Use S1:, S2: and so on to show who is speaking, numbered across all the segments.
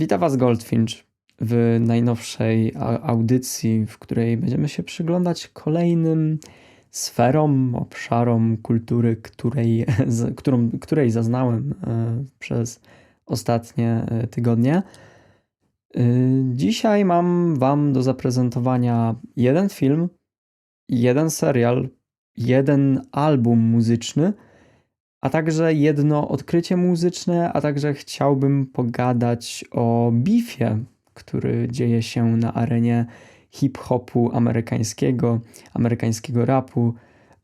S1: Witam Was Goldfinch w najnowszej audycji, w której będziemy się przyglądać kolejnym sferom, obszarom kultury, której, którą, której zaznałem e, przez ostatnie e, tygodnie. E, dzisiaj mam Wam do zaprezentowania jeden film, jeden serial, jeden album muzyczny – a także jedno odkrycie muzyczne, a także chciałbym pogadać o bifie, który dzieje się na arenie hip-hopu amerykańskiego, amerykańskiego rapu,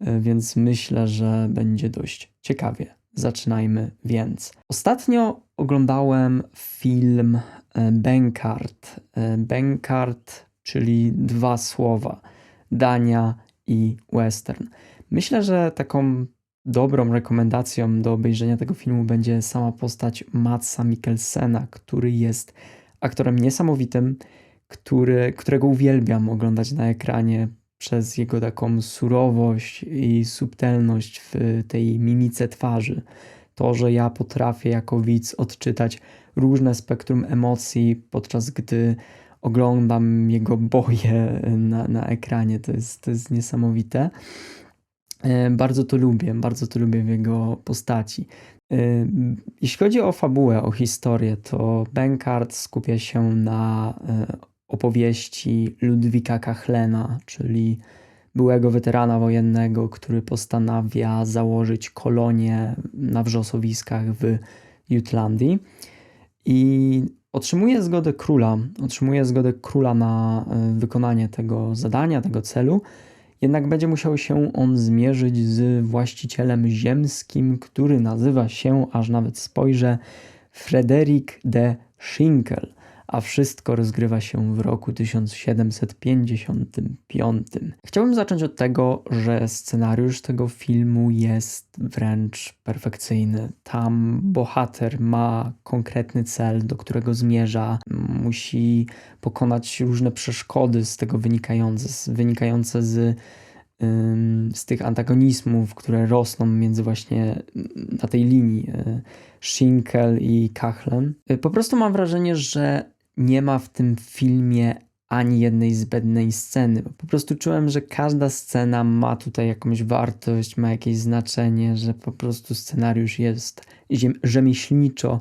S1: e, więc myślę, że będzie dość ciekawie. Zaczynajmy więc. Ostatnio oglądałem film e, Bankart. E, Bankart, czyli dwa słowa: Dania i western. Myślę, że taką dobrą rekomendacją do obejrzenia tego filmu będzie sama postać Matsa Mikkelsena, który jest aktorem niesamowitym, który, którego uwielbiam oglądać na ekranie przez jego taką surowość i subtelność w tej mimice twarzy. To, że ja potrafię jako widz odczytać różne spektrum emocji, podczas gdy oglądam jego boje na, na ekranie, to jest, to jest niesamowite. E, bardzo to lubię, bardzo to lubię w jego postaci. E, jeśli chodzi o fabułę, o historię, to Benkart skupia się na e, opowieści Ludwika Kachlena, czyli byłego weterana wojennego, który postanawia założyć kolonię na wrzosowiskach w Jutlandii i otrzymuje zgodę króla, otrzymuje zgodę króla na wykonanie tego zadania, tego celu, jednak będzie musiał się on zmierzyć z właścicielem ziemskim, który nazywa się, aż nawet spojrzę, Frederick de Schinkel a wszystko rozgrywa się w roku 1755. Chciałbym zacząć od tego, że scenariusz tego filmu jest wręcz perfekcyjny. Tam bohater ma konkretny cel, do którego zmierza, musi pokonać różne przeszkody z tego wynikające, wynikające z z tych antagonizmów, które rosną między właśnie na tej linii y, Schinkel i Kachlem. Y, po prostu mam wrażenie, że nie ma w tym filmie ani jednej zbędnej sceny. Po prostu czułem, że każda scena ma tutaj jakąś wartość, ma jakieś znaczenie, że po prostu scenariusz jest rzemieślniczo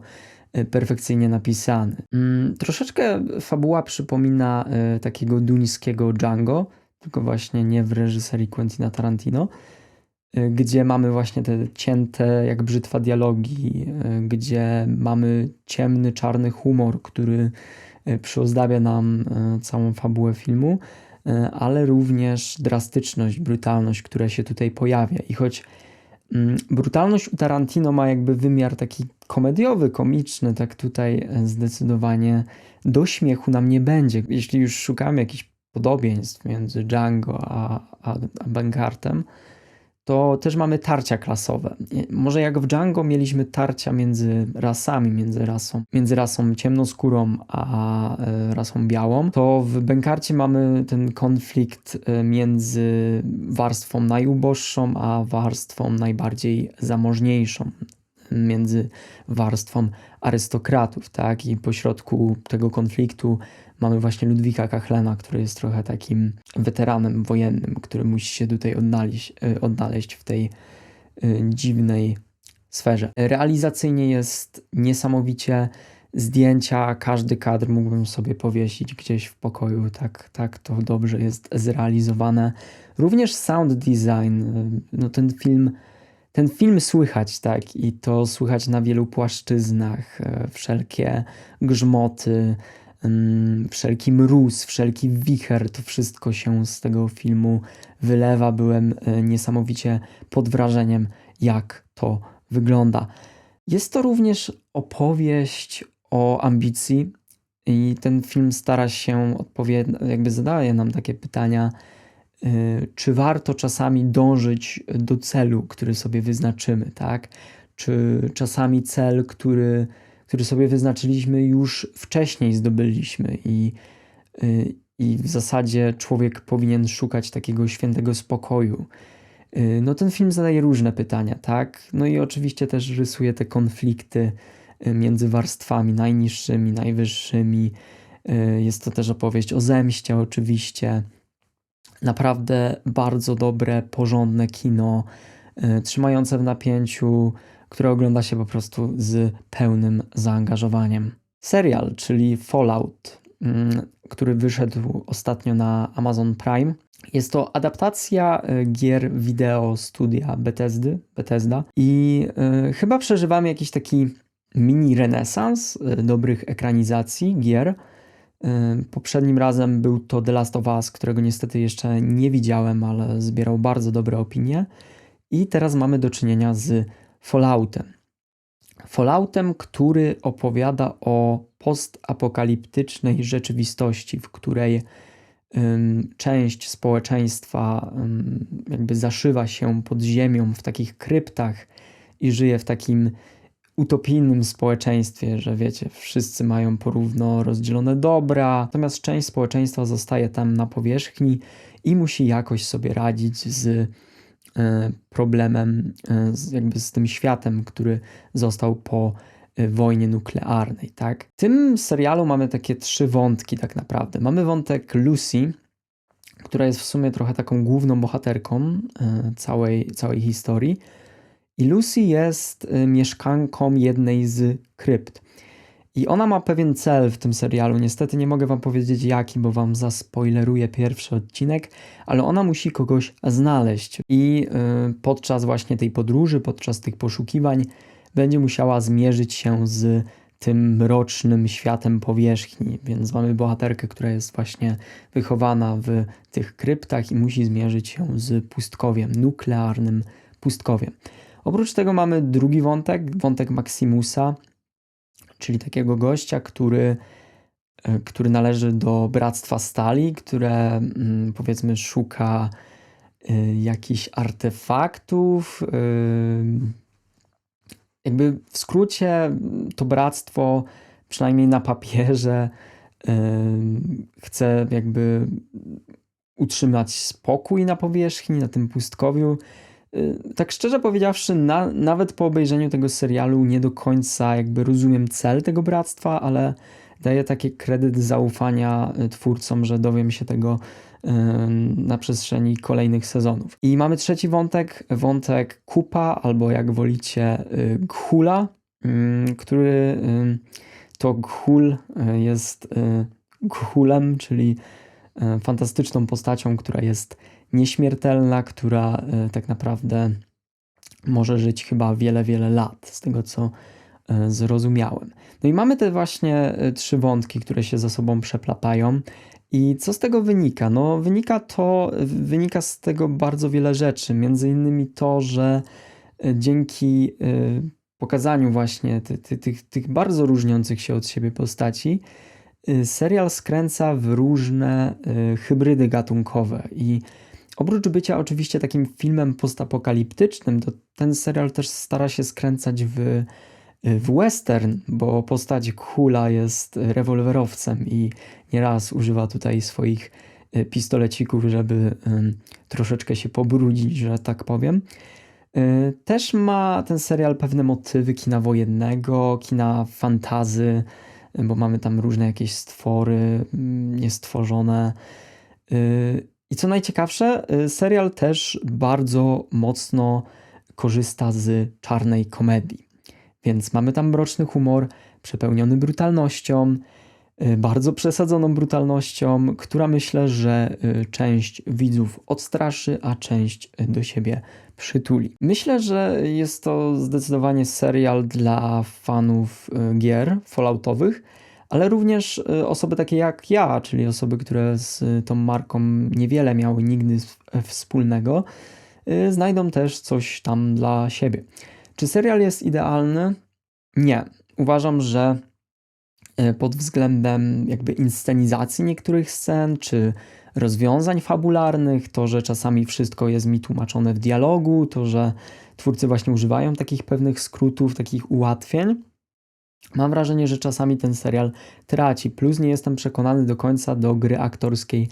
S1: e, perfekcyjnie napisany. Mm, troszeczkę fabuła przypomina y, takiego duńskiego Django, tylko właśnie nie w reżyserii Quentina Tarantino, y, gdzie mamy właśnie te cięte jak brzytwa dialogi, y, gdzie mamy ciemny, czarny humor, który E, przyozdabia nam całą fabułę filmu, ale również drastyczność, brutalność, która się tutaj pojawia. I choć mm, brutalność u Tarantino ma jakby wymiar taki komediowy, komiczny, tak tutaj zdecydowanie do śmiechu nam nie będzie. Jeśli już szukamy jakichś podobieństw między Django a, a, a Bankartem, to też mamy tarcia klasowe. Może jak w Django mieliśmy tarcia między rasami, między rasą, między rasą ciemnoskórą a e, rasą białą, to w Bękarcie mamy ten konflikt e, między warstwą najuboższą a warstwą najbardziej zamożniejszą między warstwą arystokratów, tak? I pośrodku tego konfliktu mamy właśnie Ludwika Kachlena, który jest trochę takim weteranem wojennym, który musi się tutaj odnaleźć, e, odnaleźć w tej e, dziwnej sferze. Realizacyjnie jest niesamowicie zdjęcia, każdy kadr mógłbym sobie powiesić gdzieś w pokoju, tak, tak to dobrze jest zrealizowane. Również sound design, e, no ten film ten film słychać, tak, i to słychać na wielu płaszczyznach, wszelkie grzmoty, wszelki mróz, wszelki wicher, to wszystko się z tego filmu wylewa. Byłem e, niesamowicie pod wrażeniem, jak to wygląda. Jest to również opowieść o ambicji, i ten film stara się odpowiedzieć, jakby zadaje nam takie pytania, e, czy warto czasami dążyć do celu, który sobie wyznaczymy, tak? Czy czasami cel, który który sobie wyznaczyliśmy, już wcześniej zdobyliśmy i, y, i w zasadzie człowiek powinien szukać takiego świętego spokoju. Y, no ten film zadaje różne pytania, tak? No i oczywiście też rysuje te konflikty między warstwami najniższymi, najwyższymi. Jest to też opowieść o zemście, oczywiście. Naprawdę bardzo dobre, porządne kino, trzymające w napięciu, które ogląda się po prostu z pełnym zaangażowaniem. Serial, czyli Fallout, mm, który wyszedł ostatnio na Amazon Prime. Jest to adaptacja e, gier wideo studia Bethesdy, Bethesda i y, chyba przeżywamy jakiś taki mini renesans y, dobrych ekranizacji gier. Poprzednim razem był to The Last of Us, którego niestety jeszcze nie widziałem, ale zbierał bardzo dobre opinie. I teraz mamy do czynienia z Falloutem. Falloutem, który opowiada o postapokaliptycznej rzeczywistości, w której część społeczeństwa jakby zaszywa się pod ziemią w takich kryptach i żyje w takim utopijnym społeczeństwie, że wiecie, wszyscy mają porówno rozdzielone dobra, natomiast część społeczeństwa zostaje tam na powierzchni i musi jakoś sobie radzić z E, problemem, e, jakby z tym światem, który został po e, wojnie nuklearnej, tak? W tym serialu mamy takie trzy wątki tak naprawdę. Mamy wątek Lucy, która jest w sumie trochę taką główną bohaterką całej, całej historii. I Lucy jest mieszkanką jednej z krypt. I ona ma pewien cel w tym serialu. Niestety nie mogę wam powiedzieć jaki, bo wam zaspoileruję pierwszy odcinek, ale ona musi kogoś znaleźć. I yy, podczas właśnie tej podróży, podczas tych poszukiwań, będzie musiała zmierzyć się z tym mrocznym światem powierzchni. Więc mamy bohaterkę, która jest właśnie wychowana w tych kryptach i musi zmierzyć się z pustkowiem, nuklearnym pustkowiem. Oprócz tego mamy drugi wątek, wątek Maximusa, czyli takiego gościa, który, e, który należy do Bractwa Stali, które mm, powiedzmy szuka e, jakichś artefaktów. E, jakby w skrócie to bractwo, przynajmniej na papierze, chce jakby utrzymać spokój na powierzchni, na tym pustkowiu tak szczerze powiedziawszy, na, nawet po obejrzeniu tego serialu nie do końca jakby rozumiem cel tego bractwa, ale daję taki kredyt zaufania y, twórcom, że dowiem się tego y, na przestrzeni kolejnych sezonów. I mamy trzeci wątek, wątek Kupa, albo jak wolicie Ghula, który to Ghul jest Ghulem, czyli fantastyczną postacią, która jest nieśmiertelna, która e, tak naprawdę może żyć chyba wiele, wiele lat, z tego co e, zrozumiałem. No i mamy te właśnie e, trzy wątki, które się ze sobą przeplatają. I co z tego wynika? No, wynika to, wynika z tego bardzo wiele rzeczy. Między innymi to, że dzięki pokazaniu właśnie tych, tych bardzo różniących się od siebie postaci, serial skręca w różne hybrydy gatunkowe i Oprócz bycia oczywiście takim filmem postapokaliptycznym, to ten serial też stara się skręcać w, w western, bo postać Hula jest rewolwerowcem i nieraz używa tutaj swoich e, pistolecików, żeby troszeczkę się pobrudzić, że tak powiem. E, też ma ten serial pewne motywy kina wojennego, kina fantazy, bo mamy tam różne jakieś stwory mm, niestworzone. I co najciekawsze, y, serial też bardzo mocno korzysta z czarnej komedii. Więc mamy tam mroczny humor, przepełniony brutalnością, y, bardzo przesadzoną brutalnością, która myślę, że y, część widzów odstraszy, a część do siebie przytuli. Myślę, że jest to zdecydowanie serial dla fanów gier falloutowych ale również y, osoby takie jak ja, czyli osoby, które z tą marką niewiele miały nigdy wspólnego, y, znajdą też coś tam dla siebie. Czy serial jest idealny? Nie. Uważam, że y, pod względem jakby inscenizacji niektórych scen, czy rozwiązań fabularnych, to, że czasami wszystko jest mi tłumaczone w dialogu, to, że twórcy właśnie używają takich pewnych skrótów, takich ułatwień, Mam wrażenie, że czasami ten serial traci, plus nie jestem przekonany do końca do gry aktorskiej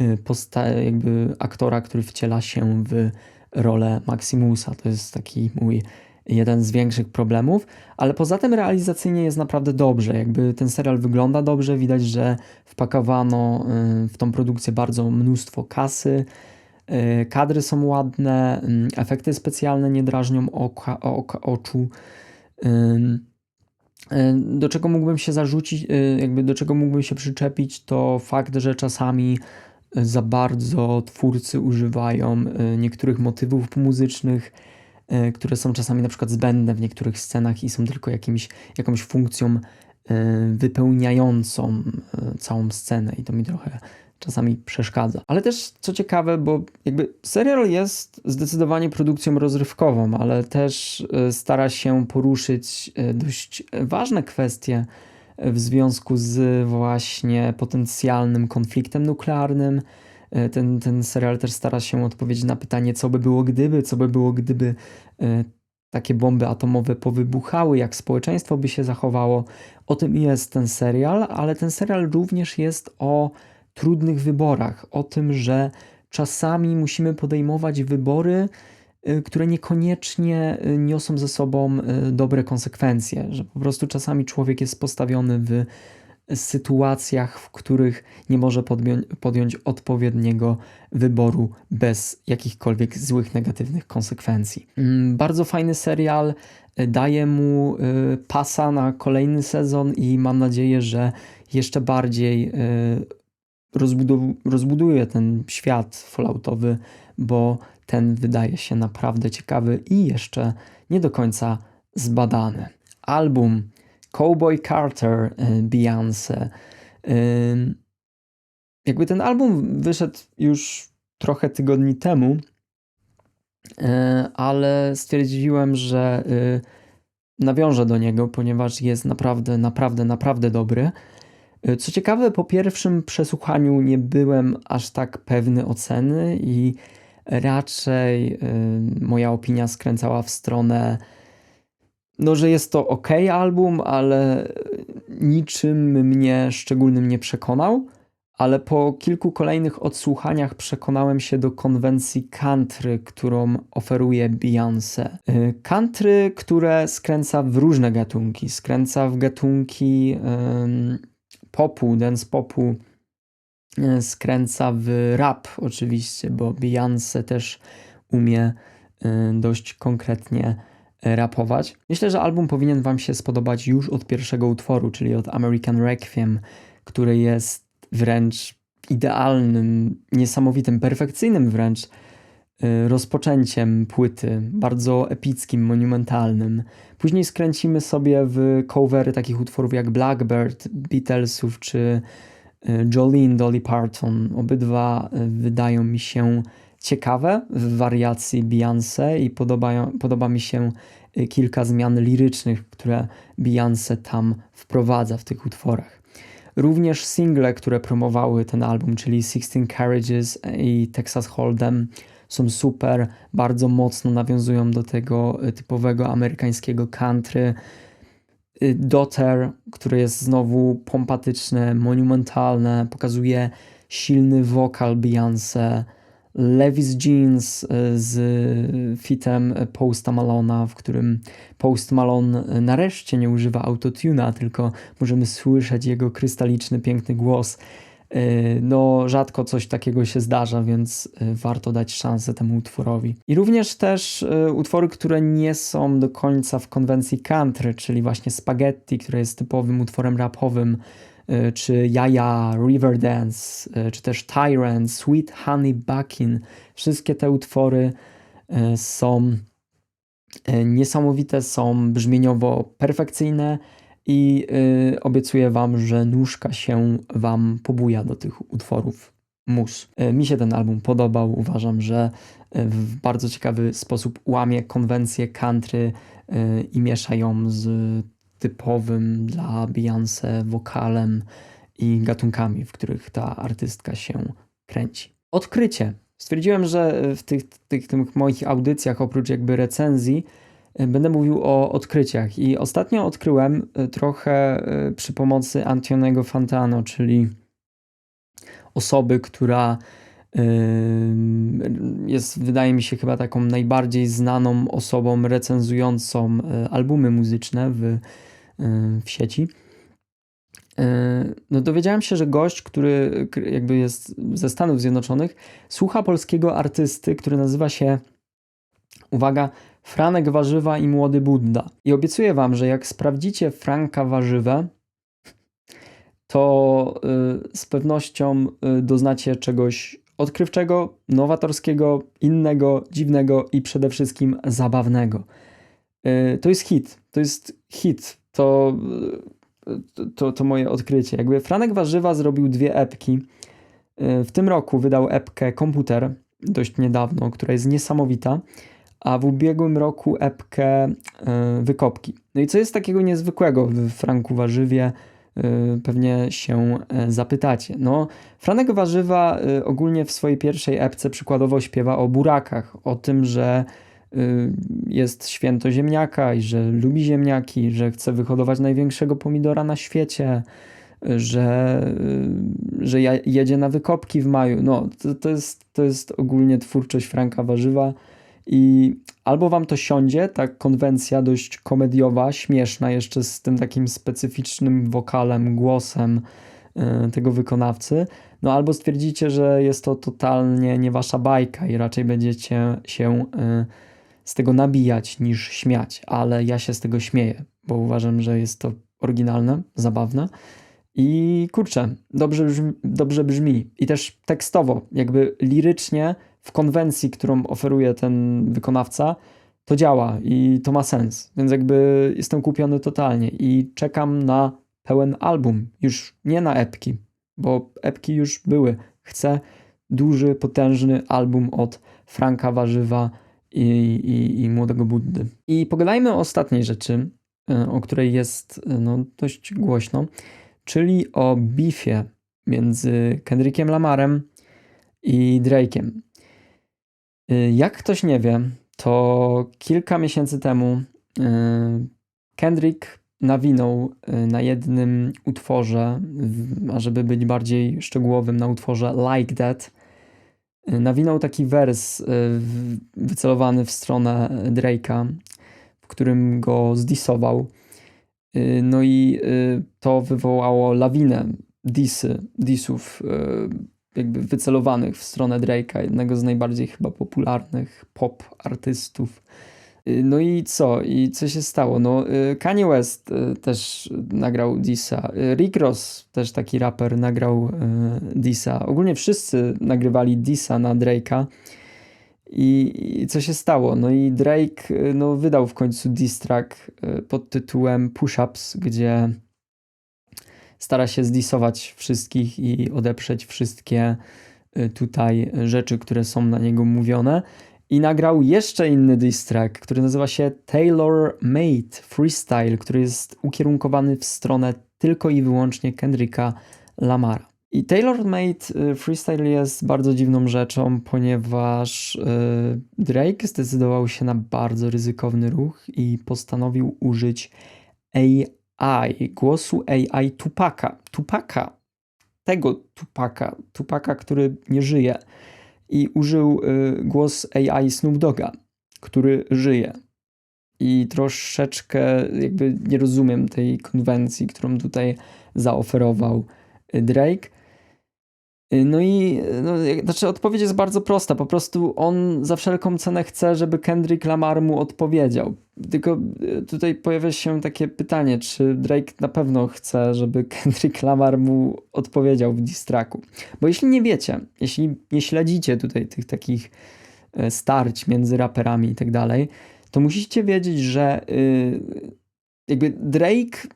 S1: y, posta- jakby aktora, który wciela się w rolę Maximusa. To jest taki mój jeden z większych problemów, ale poza tym realizacyjnie jest naprawdę dobrze. Jakby ten serial wygląda dobrze, widać, że wpakowano y, w tą produkcję bardzo mnóstwo kasy. Y, kadry są ładne, efekty specjalne nie drażnią oka, oka oczu. Do czego mógłbym się zarzucić, jakby do czego mógłbym się przyczepić, to fakt, że czasami za bardzo twórcy używają niektórych motywów muzycznych, E, które są czasami na przykład zbędne w niektórych scenach i są tylko jakimś, jakąś funkcją e, wypełniającą e, całą scenę. I to mi trochę czasami przeszkadza. Ale też co ciekawe, bo jakby serial jest zdecydowanie produkcją rozrywkową, ale też stara się poruszyć dość ważne kwestie w związku z właśnie potencjalnym konfliktem nuklearnym, ten, ten serial też stara się odpowiedzieć na pytanie, co by było gdyby, co by było gdyby takie bomby atomowe powybuchały, jak społeczeństwo by się zachowało. O tym jest ten serial, ale ten serial również jest o trudnych wyborach, o tym, że czasami musimy podejmować wybory, e, które niekoniecznie niosą ze sobą dobre konsekwencje, że po prostu czasami człowiek jest postawiony w sytuacjach, w których nie może podjąć odpowiedniego wyboru bez jakichkolwiek złych, negatywnych konsekwencji. Mm, bardzo fajny serial, daje mu y, pasa na kolejny sezon i mam nadzieję, że jeszcze bardziej y, rozbuduje ten świat falloutowy, bo ten wydaje się naprawdę ciekawy i jeszcze nie do końca zbadany. Album Cowboy Carter y, Beyoncé. Jakby ten album wyszedł już trochę tygodni temu, y, ale stwierdziłem, że y, nawiążę do niego, ponieważ jest naprawdę, naprawdę, naprawdę dobry. Co ciekawe, po pierwszym przesłuchaniu nie byłem aż tak pewny oceny i raczej moja opinia skręcała w stronę no, że jest to ok album, ale niczym mnie szczególnym nie przekonał. Ale po kilku kolejnych odsłuchaniach przekonałem się do konwencji country, którą oferuje Beyoncé. Y, country, które skręca w różne gatunki. Skręca w gatunki popu, dance popu, y, skręca w rap oczywiście, bo Beyoncé też umie y, dość konkretnie rapować. Myślę, że album powinien Wam się spodobać już od pierwszego utworu, czyli od American Requiem, który jest wręcz idealnym, niesamowitym, perfekcyjnym wręcz rozpoczęciem płyty, bardzo epickim, monumentalnym. Później skręcimy sobie w covery takich utworów jak Blackbird, Beatlesów czy y, Jolene Dolly Parton. Obydwa y, wydają mi się ciekawe w wariacji Beyoncé i podobają, podoba mi się y, kilka zmian lirycznych, które Beyoncé tam wprowadza w tych utworach. Również single, które promowały ten album, czyli Sixteen Carriages i Texas Hold'em, są super, bardzo mocno nawiązują do tego y, typowego amerykańskiego country. Y, Daughter, które jest znowu pompatyczne, monumentalne, pokazuje silny wokal Beyoncé, Levis Jeans e, z fitem Posta Malona, w którym Post Malone nareszcie nie używa autotuna, tylko możemy słyszeć jego krystaliczny, piękny głos. E, no, rzadko coś takiego się zdarza, więc warto dać szansę temu utworowi. I również też utwory, które nie są do końca w konwencji country, czyli właśnie Spaghetti, które jest typowym utworem rapowym, czy Jaja, Riverdance, czy też Tyrant, Sweet Honey Buckin. Wszystkie te utwory są niesamowite, są brzmieniowo perfekcyjne i obiecuję Wam, że nóżka się Wam pobuja do tych utworów mus. Mi się ten album podobał. Uważam, że w bardzo ciekawy sposób łamie konwencję country i miesza ją z typowym dla Beyoncé wokalem i gatunkami, w których ta artystka się kręci. Odkrycie. Stwierdziłem, że w tych, tych, tych moich audycjach, oprócz jakby recenzji, będę mówił o odkryciach. I ostatnio odkryłem e, trochę e, przy pomocy Antionego Fantano, czyli osoby, która Jest, wydaje mi się, chyba taką najbardziej znaną osobą recenzującą albumy muzyczne w, w sieci. No dowiedziałem się, że gość, który jakby jest ze Stanów Zjednoczonych, słucha polskiego artysty, który nazywa się, uwaga, Franek Warzywa i Młody Budda. I obiecuję wam, że jak sprawdzicie Franka Warzywę, to y, z pewnością y, doznacie czegoś odkrywczego, nowatorskiego, innego, dziwnego i przede wszystkim zabawnego. Y, to jest hit. To jest hit. To, to, to moje odkrycie. Jakby Franek Warzywa zrobił dwie epki. W tym roku wydał epkę Komputer, dość niedawno, która jest niesamowita a w ubiegłym roku epkę e, Wykopki. No i co jest takiego niezwykłego w Franku Warzywie? E, pewnie się e, zapytacie. No, Franek Warzywa ogólnie w swojej pierwszej epce przykładowo śpiewa o burakach, o tym, że jest święto ziemniaka i że lubi ziemniaki, że chce wyhodować największego pomidora na świecie, że, że jedzie na wykopki w maju. No, to, to, jest, to jest ogólnie twórczość Franka Warzywa. I albo wam to siądzie, ta konwencja dość komediowa, śmieszna, jeszcze z tym takim specyficznym wokalem, głosem yy, tego wykonawcy, no albo stwierdzicie, że jest to totalnie nie wasza bajka i raczej będziecie się yy, z tego nabijać niż śmiać, ale ja się z tego śmieję, bo uważam, że jest to oryginalne, zabawne. I kurczę, dobrze brzmi, dobrze brzmi. I też tekstowo, jakby lirycznie w konwencji, którą oferuje ten wykonawca, to działa i to ma sens. Więc jakby jestem kupiony totalnie i czekam na pełen album, już nie na epki, bo epki już były. Chcę duży, potężny album od Franka Warzywa i, i, i Młodego Buddy. I pogadajmy o ostatniej rzeczy, e, o której jest e, no, dość głośno, czyli o bifie między Kendrickiem Lamarem i Drake'em. Y, jak ktoś nie wie, to kilka miesięcy temu y, Kendrick nawinął y, na jednym utworze, a żeby być bardziej szczegółowym, na utworze Like That, nawinął taki wers wycelowany w stronę Drake'a, w którym go zdisował. No i to wywołało lawinę disy, disów jakby wycelowanych w stronę Drake'a, jednego z najbardziej chyba popularnych pop artystów. Y, no i co? I co się stało? No, y, Kanye West y, też nagrał Disa. Rick Ross, też taki raper, nagrał Disa. Ogólnie wszyscy nagrywali Disa na Drake'a. I, I, co się stało? No i Drake no, wydał w końcu diss track pod tytułem Push Ups, gdzie stara się zdisować wszystkich i odeprzeć wszystkie y, tutaj rzeczy, które są na niego mówione. I nagrał jeszcze inny diss który nazywa się Taylor Made Freestyle, który jest ukierunkowany w stronę tylko i wyłącznie Kendricka Lamara. I Taylor Made y, Freestyle jest bardzo dziwną rzeczą, ponieważ y, Drake zdecydował się na bardzo ryzykowny ruch i postanowił użyć AI głosu AI Tupaka. Tupaka, tego Tupaka, Tupaka, który nie żyje. I użył y, głos AI Snoop Doga, który żyje. I troszeczkę jakby nie rozumiem tej konwencji, którą tutaj zaoferował y, Drake. Y, no i no, znaczy odpowiedź jest bardzo prosta. Po prostu on za wszelką cenę chce, żeby Kendrick Lamar mu odpowiedział. Tylko y, tutaj pojawia się takie pytanie, czy Drake na pewno chce, żeby Kendrick Lamar mu odpowiedział w distraku. Bo jeśli nie wiecie, jeśli nie śledzicie tutaj tych takich starć między raperami i tak dalej, to musicie wiedzieć, że yy, jakby Drake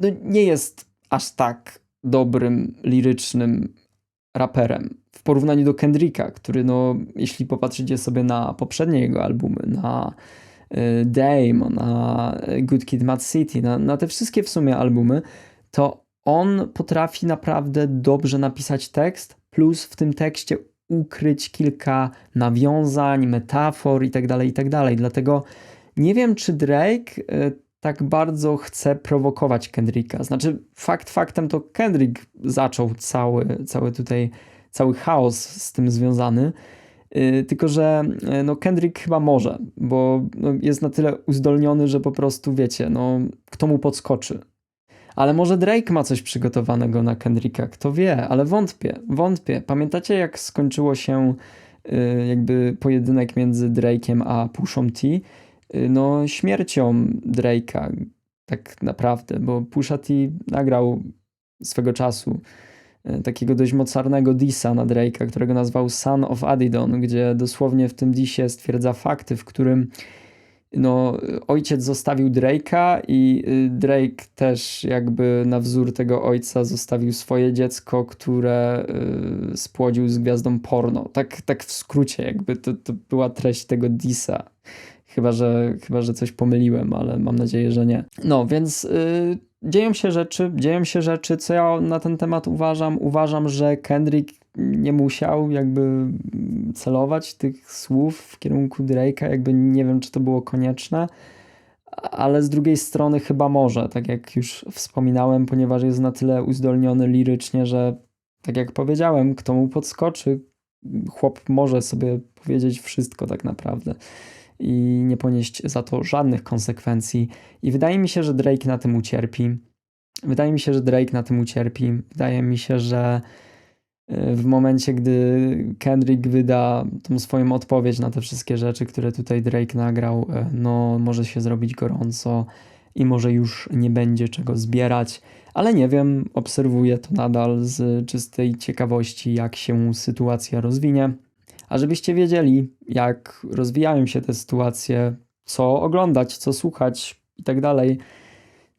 S1: no, nie jest aż tak dobrym, lirycznym raperem w porównaniu do Kendricka, który no, jeśli popatrzycie sobie na poprzednie jego albumy, na y, Dame, na Good Kid Mad City, na, na te wszystkie w sumie albumy, to on potrafi naprawdę dobrze napisać tekst, plus w tym tekście ukryć kilka nawiązań, metafor itd., tak itd. Tak Dlatego nie wiem, czy Drake y, tak bardzo chce prowokować Kendricka. Znaczy, fakt faktem to Kendrick zaczął cały, cały tutaj cały chaos z tym związany. Y, Tylko, że y, no Kendrick chyba może, bo no, jest na tyle uzdolniony, że po prostu wiecie, no kto mu podskoczy. Ale może Drake ma coś przygotowanego na Kendricka, kto wie, ale wątpię, wątpię. Pamiętacie jak skończyło się y, jakby pojedynek między Drake'em a Pushą T? Y, No śmiercią Drake'a tak naprawdę, bo Pusha T nagrał swego czasu y, takiego dość mocarnego dissa na Drake'a, którego nazwał Son of Adidon, gdzie dosłownie w tym dissie stwierdza fakty, w którym no, ojciec zostawił Drake'a i y, Drake też jakby na wzór tego ojca zostawił swoje dziecko, które spłodził z gwiazdą porno. Tak, tak w skrócie jakby to, to była treść tego dissa. Chyba że, chyba, że coś pomyliłem, ale mam nadzieję, że nie. No, więc y, dzieją się rzeczy, dzieją się rzeczy, co ja na ten temat uważam. Uważam, że Kendrick nie musiał jakby celować tych słów w kierunku Drake'a, jakby nie wiem, czy to było konieczne, ale z drugiej strony chyba może, tak jak już wspominałem, ponieważ jest na tyle uzdolniony lirycznie, że tak jak powiedziałem, kto mu podskoczy, chłop może sobie powiedzieć wszystko tak naprawdę i nie ponieść za to żadnych konsekwencji. I wydaje mi się, że Drake na tym ucierpi. Wydaje mi się, że Drake na tym ucierpi. Wydaje mi się, że y, w momencie, gdy Kendrick wyda tą swoją odpowiedź na te wszystkie rzeczy, które tutaj Drake nagrał, y, no może się zrobić gorąco i może już nie będzie czego zbierać, ale nie wiem, obserwuję to nadal z czystej ciekawości, jak się sytuacja rozwinie. A żebyście wiedzieli, jak rozwijają się te sytuacje, co oglądać, co słuchać i tak dalej,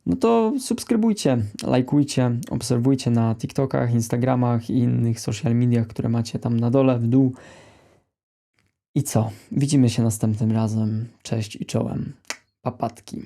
S1: no to subskrybujcie, lajkujcie, obserwujcie na TikTokach, Instagramach i innych social mediach, które macie tam na dole, w dół. I co? Widzimy się następnym razem. Cześć i czołem. Papatki.